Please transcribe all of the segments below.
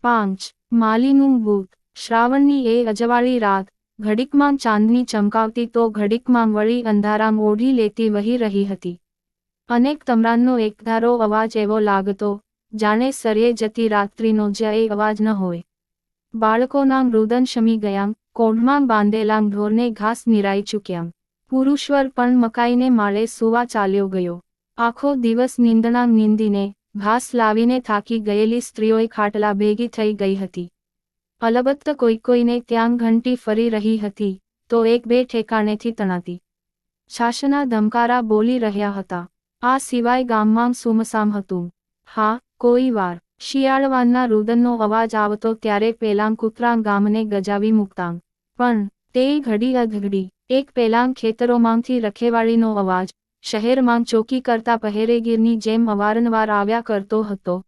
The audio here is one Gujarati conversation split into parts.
પાંચ, માલીનું ભૂત શ્રાવણની એ અજવાળી રાત, ઘડીકમાં ચાંદની ચમકાવતી તો ઘડીકમાં વળી અંધારામ ઓઢી લેતી વહી રહી હતી. અનેક તમરાનનો એકધારો અવાજ એવો લાગતો, જાણે સર્યે જતી રાત્રિનો જ એ અવાજ ન હોય. બાળકોના મૃદન શમી ગયા કોઢમાં બાંધેલા ઢોરને ઘાસ નિરાઈ ચૂક્યામ. પુરુષવર પણ મકાઈને માળે સુવા ચાલ્યો ગયો. આખો દિવસ નિંદણા નિંદીને ઘાસ લાવીને થાકી ગયેલી સ્ત્રીઓએ ખાટલા ભેગી થઈ ગઈ હતી. અલબત્ત કોઈ કોઈને ત્યાં ઘંટી ફરી રહી હતી, તો એક બે ઠેકાણેથી તણાતી. શાસના ધમકારા બોલી રહ્યા હતા. આ સિવાય ગામમાં સુમસામ હતું. હા, કોઈ વાર. શિયાળવાનના રુદનનો અવાજ આવતો ત્યારે પેલાંગ કૂતરાં ગામને ગજાવી મૂકતાં. પણ, તે ઘડી અઘડી એક પેલાંગ ખેતરોમાંથી રખેવાળીનો અવાજ. શહેરમાં ચોકી કરતા પહેરેગીરની જેમ અવારનવાર આવ્યા કરતો હતો.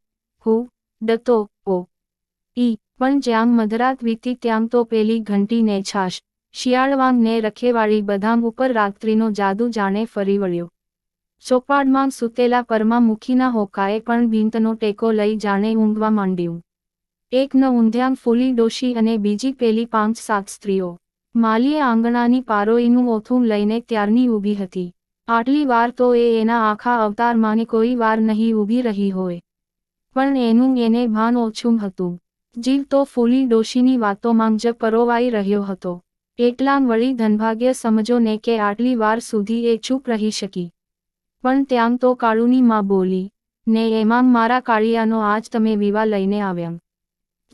હું? ડતો? ઓ? ઈ? પણ જ્યાં મધરાત વીતી ત્યાં તો પેલી ઘંટીને છાશ. શિયાળવાંગને રખેવાળી બધામ ઉપર રાત્રિનો જાદુ જાણે ફરી વળ્યો. ચોપાડમાં સૂતેલા પરમાં મુખીના હોકાએ પણ ભીંતનો ટેકો લઈ જાણે ઊંઘવા માંડ્યું. એક ન ઊંધ્યાંગ ફૂલી ડોશી અને બીજી પેલી પાંચ સાત સ્ત્રીઓ. માલીએ આંગણાની પારોઈનું ઓથું લઈને ત્યારની ઊભી હતી. આટલી વાર તો એ એના આખા અવતારમાંને કોઈ વાર નહીં ઊભી રહી હોય. પણ એનું એને ભાન ઓછું હતું. જીવ તો ફૂલી ડોશીની વાતોમાં જ પરોવાઈ રહ્યો હતો. એટલાં વળી ધનભાગ્ય સમજો ને કે આટલી વાર સુધી એ ચૂપ રહી શકી. પણ ત્યાં તો કાળુની માં બોલી, ને એમાં મારા કાળિયાનો આજ તમે વિવા લઈને આવ્યા.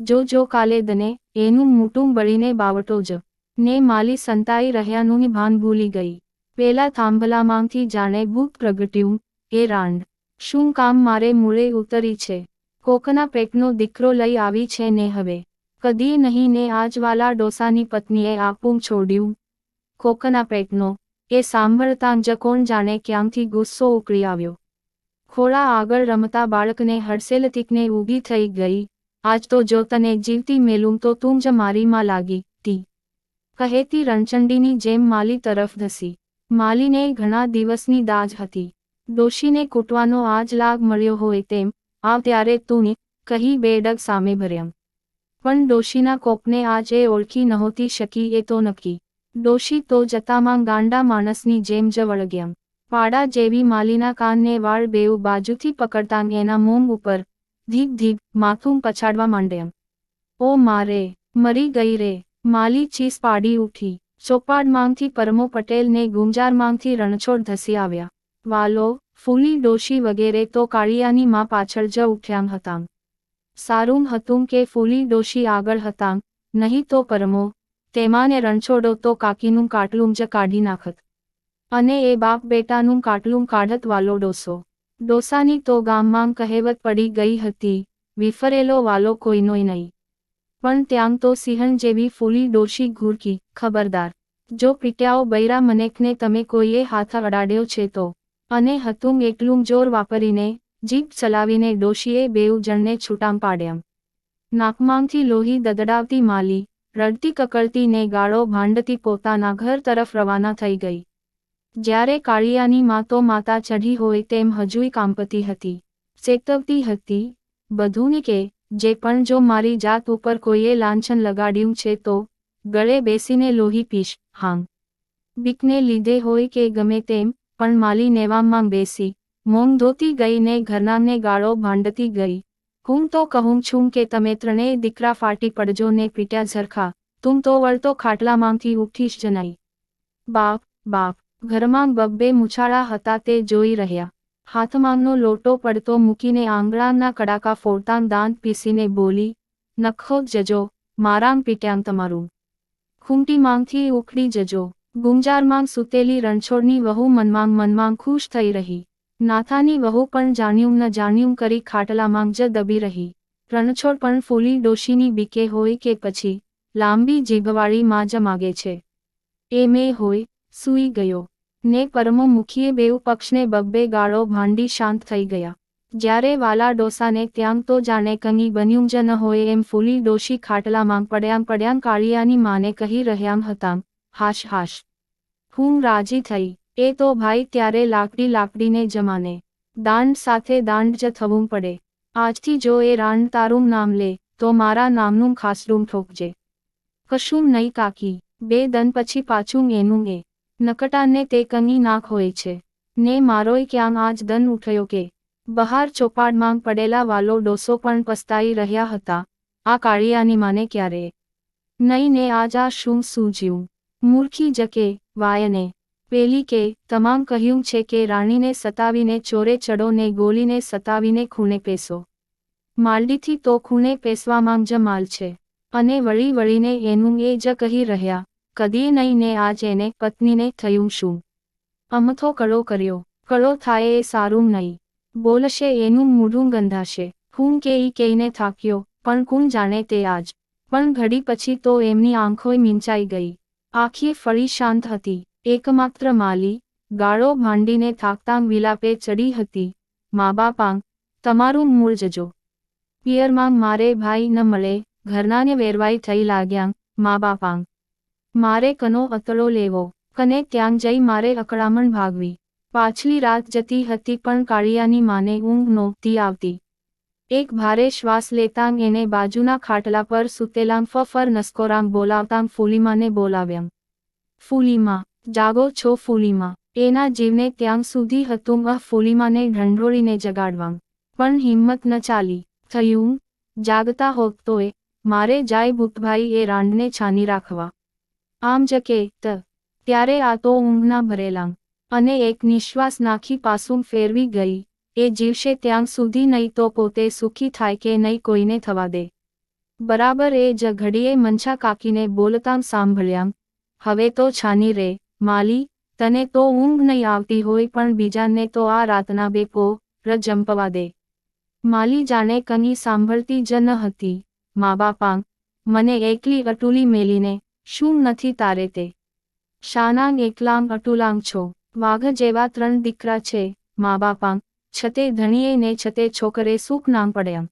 જો જો કાલે દને એનું મોટું બળીને બાવટો જ. ને માલી સંતાઈ રહ્યાનું ભાન ભૂલી ગઈ. પેલા થાંભલામાંથી જાણે ભૂત પ્રગટ્યું, એ રાંડ, શું કામ મારે મૂળે ઉતરી છે? કોકના પેટનો દીકરો લઈ આવી છે ને હવે? કદી નહીં ને આજવાલા ડોસાની પત્નીએ આપું છોડ્યું. કોકના પેટનો, એ સાંભળતાં જ કોણ જાણે ક્યાંથી ગુસ્સો ઉકળી આવ્યો. ખોળા આગળ રમતા બાળકને હડસેલતીકને ઊભી થઈ ગઈ. આજ તો જો તને જીવતી મેલું તો તું જ મારીમાં લાગી તી કહેતી રણચંડીની જેમ માલી તરફ ધસી. માલીને ઘણા દિવસની દાજ હતી. ડોશીને કૂટવાનો આજ લાગ મળ્યો હોય તેમ આવ ત્યારે તું કહી બે ડગ સામે ભર્યમ પણ ડોશીના કોપને આજ ઓળખી નહોતી શકી એ તો નક્કી. ડોશી તો જતામાં ગાંડા માણસની જેમ જ વળગ્યમ પાડા જેવી માલીના કાનને વાળ બેઉ બાજુથી પકડતા એના મોમ ઉપર ધીપ ધીપ માથું પછાડવા માંડ્યમ ઓ મારે, મરી ગઈ રે. માલી ચીસ પાડી ઉઠી. ચોપાડમાંથી પરમો પટેલને ગુંજાર માંગથી રણછોડ ધસી આવ્યા. વાલો, ફૂલી ડોશી વગેરે તો કાળિયાની માં પાછળ જ ઉઠ્યામ હતાં સારું હતું કે ફૂલી ડોશી આગળ હતાં નહીં તો પરમો, તેમાંને રણછોડો તો કાકીનું કાટલું જ કાઢી નાખત. અને એ બાપ બેટાનું કાટલું કાઢત વાલો ડોસો. ડોસાની તો ગામમાં કહેવત પડી ગઈ હતી, વિફરેલો વાલો કોઈનોય નહીં. પણ ત્યાં તો સિંહણ જેવી ફૂલી ડોશી ઘૂરકી, ખબરદાર. જો પીટ્યાઓ બૈરા મનેકને તમે કોઈએ હાથ અડાડ્યો છે તો? અને હતું એટલું જોર વાપરીને જીપ ચલાવીને ડોશીએ બેઉ જણને છૂટામ પાડ્યામ. નાકમાંથી લોહી દદડાવતી માલી, રડતી કકળતી ને ગાળો ભાંડતી પોતાના ઘર તરફ રવાના થઈ ગઈ. જ્યારે કાળિયાની માં તો માતા ચઢી હોય તેમ હજુય કાંપતી હતી. ચેતવતી હતી, બધુંને કે જે પણ જો મારી જાત ઉપર કોઈએ લાંછન લગાડ્યું છે તો, ગળે બેસીને લોહી પીશ, હાંગ. બીકને લીધે હોય કે ગમે તેમ, પણ માલી નેવામાં બેસી. મોંગ ધોતી ગઈને ઘરનાને ગાળો ભાંડતી ગઈ. હું તો કહું છું કે તમે ત્રણેય દીકરા ફાટી પડજો ને પીટ્યા ઝરખા. તું તો વળતો ખાટલામાંથી ઉઠીશ જનાઈ. બાપ બાપ, ઘરમાં બબ્બે મુછાળા હતા તે જોઈ રહ્યા. હાથમાંનો લોટો પડતો મૂકીને આંગળાના કડાકા ફોડતાં દાંત પીસીને બોલી, નખો, જજો, મારામ પીટ્યાંગ તમારું. ખૂંટીમાંથી ઉખડી જજો. ગુંજારમાં સૂતેલી રણછોડની વહુ મનમાંગ મનમાંગ ખુશ થઈ રહી. નાથાની વહુ પણ જાણ્યું ન જાણ્યું કરી ખાટલામાં જ દબી રહી. રણછોડ પણ ફૂલી ડોશીની બીકે હોય કે પછી લાંબી જીભવાળી માં જ માગે છે. એ મેં હોય, સૂઈ ગયો. ને પરમો મુખીએ બેઉ પક્ષને બબ્બે ગાળો ભાંડી શાંત થઈ ગયા. જ્યારે વાલા ડોસાને ત્યાં તો જાણે કંઈ બન્યું જ ન હોય એમ ફૂલી ડોશી ખાટલામાં પડ્યામ પડ્યામ કાળિયાની માને કહી રહ્યામ હતાં હાશ હાશ. હું રાજી થઈ. એ તો ભાઈ ત્યારે લાકડી લાકડીને જમાને. દાંડ સાથે દાંડ જ થવું પડે. આજથી જો એ રાણ તારું નામ લે, તો મારા નામનું ખાસડું ઠોકજે. કશું નહીં કાકી. બે દન પછી પાછું એનું એ. નકટાને તે કંગી નાખ હોય છે. ને મારોય ક્યાં આજ દન ઉઠ્યો કે? બહાર ચોપાડમાં પડેલા વાલો ડોસો પણ પસ્તાઈ રહ્યા હતા. આ કાળિયાની માને ક્યારે? નહીં ને આજ આ શું સૂજ્યું? મૂર્ખી જકે વાયને. પેલી કે, તમામ કહ્યું છે કે રાણીને સતાવીને ચોરે ચડો ને ગોલીને સતાવીને ખૂણે પેસો. માલડીથી તો ખૂણે પેસવામાં જ માલ છે. અને વળી વળીને એનું એ જ કહી રહ્યા. કદીએ નહીં ને આજ એને પત્નીને થયું શું? અમથો કળો કર્યો. કળો થાય એ સારું નહીં. બોલશે એનું મૂઢું ગંધાશે. હું કે ઈ કહીને થાક્યો, પણ કોણ જાણે તે આજ. પણ ઘડી પછી તો એમની આંખોય મીંચાઈ ગઈ. આખી ફળી શાંત હતી. એકમાત્ર માલી, ગાળો ભાંડીને થાકતાંગ વિલાપે ચડી હતી. મા બાપાંગ તમારું મૂળ જજો. પિયરમાં મારે ભાઈ ન મળે, ઘરનાને વેરવાઈ થઈ લાગ્યાંગ મા બાપાંગ મારે કનો અતળો લેવો. કને ત્યાં જઈ મારે અકળામણ ભાગવી. પાછલી રાત જતી હતી પણ કાળિયાની માને ઊંઘ નહોતી આવતી. એક ભારે શ્વાસ લેતાં એને બાજુના ખાટલા પર સૂતેલામ ફફર નસ્કોરામ બોલાવતાં ફૂલીમાને બોલાવ્યાં. ફૂલીમાં, જાગો છો ફૂલીમાં. એના જીવને ત્યાં સુધી હતું અહ ફૂલીમાને ઢંઢોળીને જગાડવાં. પણ હિંમત ન ચાલી. થયું? જાગતા હોત તોય. મારે જાય ભૂતભાઈ એ રાંડને છાની રાખવા. આમ જ કે, ત. ત્યારે આ તો ઊંઘના ભરેલાં. અને એક નિશ્વાસ નાખી પાસું ફેરવી ગઈ. એ જીવશે ત્યાં સુધી નહીં તો પોતે સુખી થાય કે નહીં કોઈને થવા દે. બરાબર એ જ ઘડીએ મંછા કાકીને બોલતાં સાંભળ્યાં. હવે તો છાની રે, માલી, તને તો ઊંઘ નહીં આવતી હોય પણ બીજાને તો આ રાતના બે પો ર જંપવા દે. માલી જાણે કની સાંભળતી જ ન હતી. મા બાપાંગ મને એકલી અટુલી મેલીને શું નથી તારે તે? શાનાંગ એકલાંગ અટુલાંગ છો. વાઘ જેવા ત્રણ દીકરા છે મા બાપાંગ છતે ધણીએ ને છતે છોકરે સુખ નામ પડ્યા.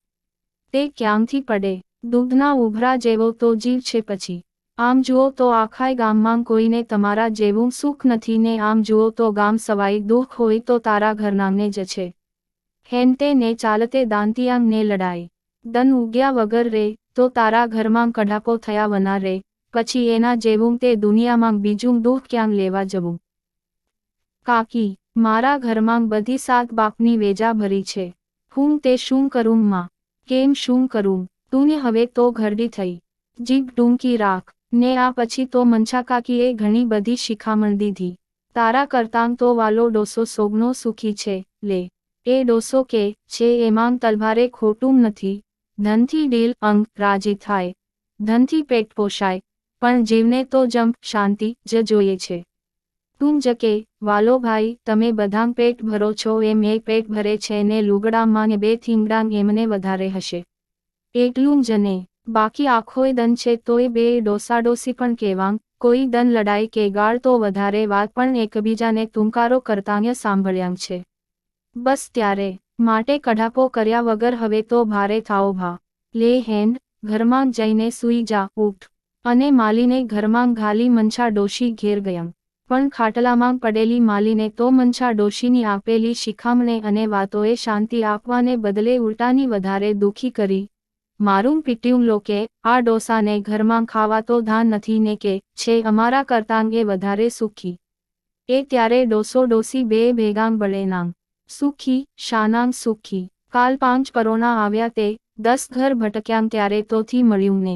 તે ક્યાંથી પડે? દૂધના ઉભરા જેવો તો જીવ છે પછી. આમ જુઓ તો આખાય ગામમાં કોઈને તમારા જેવું સુખ નથી ને આમ જુઓ તો ગામ સવાઈ દુઃખ હોય તો તારા ઘરનામને જ છે. હેનતે ને ચાલતે દાંતિયાંગ ને લડાય દન ઉગ્યા વગર રે, તો તારા ઘરમાં કઢાકો થયા વના રે. પછી એના જેવું તે દુનિયામાં બીજું દુઃખ ક્યાં લેવા જવું? કાકી, મારા ઘરમાં બધી સાત બાપની વેજા ભરી છે. હું તે શું કરું, માં? કેમ શું કરું? તું હવે તો ઘરડી થઈ. જીભ ડૂંકી રાખ. ને આ પછી તો મંછા કાકીએ ઘણી બધી શિખામણ દીધી. તારા કરતાં તો વાલો ડોસો સોગનો સુખી છે. લે. એ ડોસો કે છે એમાં તલભારે ખોટું નથી. ધનથી ડીલ અંગ રાજી થાય. ધનથી પેટ પોષાય. પણ જીવને તો જંપ શાંતિ જ જોઈએ છે. તું જ કે વાલો ભાઈ, તમે બધામ પેટ ભરો છો એમ એ પેટ ભરે છે ને લુગડામાં ને બે થીંગડાં એમને વધારે હશે. એટલું જ ને, બાકી આખોય દન છે તોય બે ડોસાડોસી પણ કહેવાં કોઈ દન લડાઈ કે ગાળ તો વધારે વાત પણ એકબીજાને તુંકારો કરતાંય સાંભળ્યાં છે. બસ ત્યારે, માટે કઢાપો કર્યા વગર હવે તો ભારે થાઓ ભા. લે હેન્ડ ઘરમાં જઈને સૂઈ જા, ઉઠ. અને માલીને ઘરમાં ઘાલી મંછા ડોશી ઘેર ગયમ. પણ ખાટલામાં પડેલી માલીને તો મંછા ડોશીની આપેલી શિખામણે અને વાતોએ શાંતિ આપવાને બદલે ઉલટાની વધારે દુઃખી કરી. મારું પીટ્યું લોકે, આ ડોસાને ઘરમાં ખાવા તો ધાન નથી ને કે, છે અમારા કરતાંગે વધારે સુખી. એ ત્યારે ડોસો ડોસી બે ભેગાંગ બળેનાંગ સુખી, શાનાંગ સુખી. કાલ પાંચ પરોના આવ્યા તે, દસ ઘર ભટક્યામ ત્યારે તોથી મળ્યું ને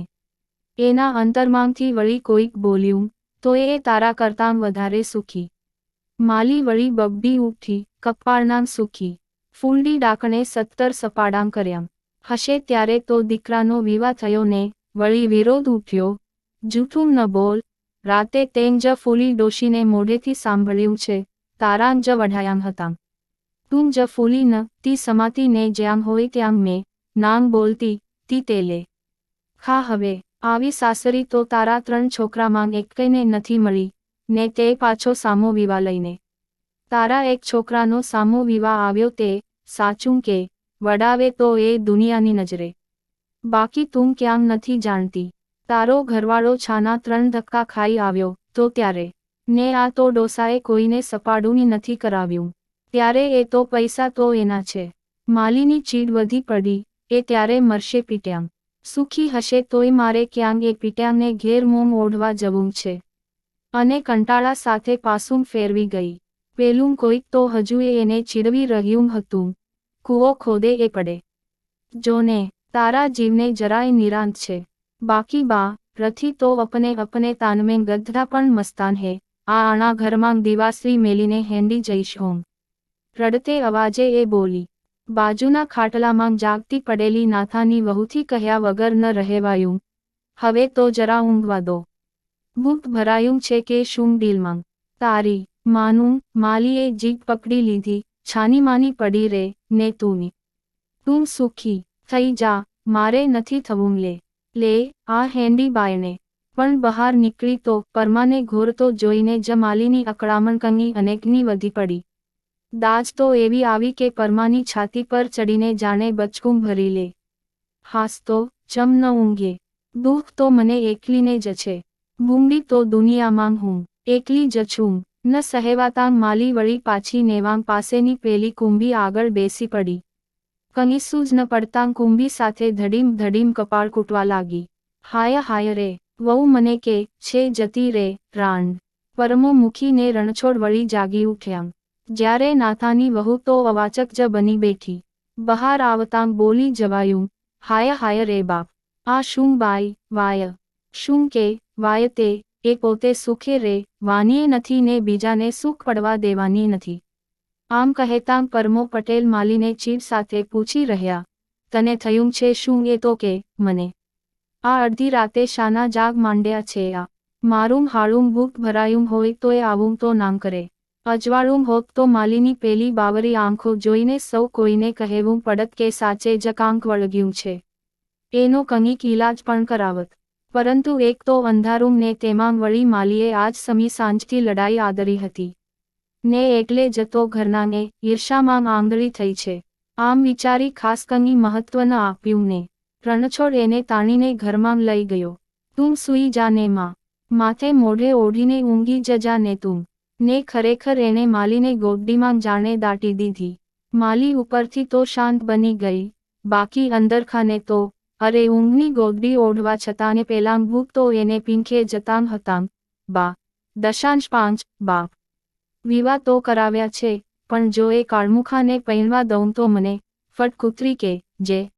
એના અંતરમાંથી વળી કોઈક બોલ્યું, તો એ તારા કરતાં વધારે સુખી. માલી વળી બબડી ઉઠી કપાળનામ સુખી, ફૂલડી ડાકણે સત્તર સપાડામ કર્યાં. હશે ત્યારે તો દીકરાનો વિવાહ થયો ને, વળી વિરોધ ઉઠ્યો. જૂઠું ન બોલ, રાતે તેમ જ ફૂલી ડોશીને મોઢેથી સાંભળ્યું છે, તારાં જ વઢાયામ હતા. તું જ ફૂલી ન, તી સમાતી ને જ્યાં હોય ત્યાં મેં નાંગ બોલતી, તી તેલે. ખા હવે. આવી સાસરી તો તારા ત્રણ છોકરામાં એકને નથી મળી, ને તે પાછો સામો વિવાહ લઈને. તારા એક છોકરાનો સામો વિવાહ આવ્યો તે સાચું કે વડાવે તો એ દુનિયાની નજરે. બાકી તું ક્યાં નથી જાણતી. તારો ઘરવાળો છાના ત્રણ ધક્કા ખાઈ આવ્યો તો ત્યારે. ને આ તો ડોસાએ કોઈને સપાડુની નથી કરાવ્યું. ત્યારે એ તો પૈસા તો એના છે. માલીની ચીડ વધી પડી, એ ત્યારે મરશે પીટ્યાંગ સુખી હશે તોય મારે ક્યાંક એ પીટ્યાને ઘેર મોમ ઓઢવા જવું છે. અને કંટાળા સાથે પાસું ફેરવી ગઈ. પેલું કોઈક તો હજુએ એને ચીડવી રહ્યું હતું. કૂવો ખોદે એ પડે. જોને, તારા જીવને જરાય નિરાંત છે. બાકી બા, રથી તો અપને અપને તાનમે ગધડા પણ મસ્તાન હે. આ આણા ઘરમાં દિવાસરી મેલીને હેંડી જઈશ હોમ. રડતે અવાજે એ બોલી બાજુના ખાટલામાં જાગતી પડેલી નાથાની વહુથી કહ્યા વગર ન રહેવાયું. હવે તો જરા ઊંઘવા દો. ભૂખ ભરાયું છે કે શું ડીલમાં? તારી, માનું, માલીએ જીભ પકડી લીધી. છાની માની પડી રે, ને તુની. તું સુખી, થઈ જા, મારે નથી થવું લે. લે, આ હેન્ડી બાયને પણ બહાર નીકળી તો પરમાને ઘોરતો જોઈને જ માલીની અકળામણ કંગી અનેકની વધી પડી. દાજ તો એવી આવી કે પરમાની છાતી પર ચડીને જાણે બચકું ભરી લે. હાસ તો, ચમ ન ઊંઘે. દુઃખ તો મને એકલીને જ છે. બૂંડી તો દુનિયામાં હું. એકલી જ છું. ન સહેવાતાં માલી વળી પાછી નેવાંગ પાસેની પેલી કુંભી આગળ બેસી પડી. કંઈસું જ ન પડતાં કુંભી સાથે ધડીમ ધડીમ કપાળ કૂટવા લાગી. હાય હાય રે, વહુ મને કે, છે જતી રે, રાણ. પરમો મૂકીને રણછોડ વળી જાગી ઉઠ્યા. જ્યારે નાથાની વહુ તો અવાચક જ બની બેઠી. બહાર આવતાં બોલી જવાયું, હાય હાય રે બાપ. આ શું બાય વાય? શું કે, વાય તે? એ પોતે સુખે રે વાનીએ નથી ને બીજાને સુખ પડવા દેવાની નથી. આમ કહેતાં પરમો પટેલ માલીને ચીડ સાથે પૂછી રહ્યા, તને થયું છે શું એ તો કે મને? આ અડધી રાતે શાના જાગ માંડ્યા છે આ? મારું હાળું ભૂખ ભરાયું હોય તોય આવું તો નામ કરે. અજવાળું હોત તો માલીની પેલી બાવરી આંખો જોઈને સૌ કોઈને કહેવું પડત કે સાચે જ કાંક વળગ્યું છે. એનો કંઈક ઇલાજ પણ કરાવત. પરંતુ એક તો અંધારું ને તેમાં વળી માલીએ આજ સમી સાંજથી લડાઈ આદરી હતી. ને એટલે જતો ઘરનાને ઈર્ષામાં આંગળી થઈ છે. આમ વિચારી ખાસ કંઈ મહત્વ ન આપ્યું ને. રણછોડ એને તાણીને ઘરમાં લઈ ગયો. તું સૂઈ જાને માં. માથે મોઢે ઓઢીને ઊંઘી જ જા ને તું. ને ખરેખર એણે માલીને ગોડડીમાં જાણે દાટી દીધી. માલી ઉપરથી તો શાંત બની ગઈ. બાકી અંદરખાને તો, અરે ઊંઘની ગોગડી ઓઢવા છતાં ને પેલાં ભૂખ તો એને પીંખે જતાં હતાં. બા, દશાંશ પાંચ, બાપ. વિવાહ તો કરાવ્યા છે, પણ જો એ કાળમુખાને પહેરવા દઉં તો મને ફટ કૂતરી કે, જે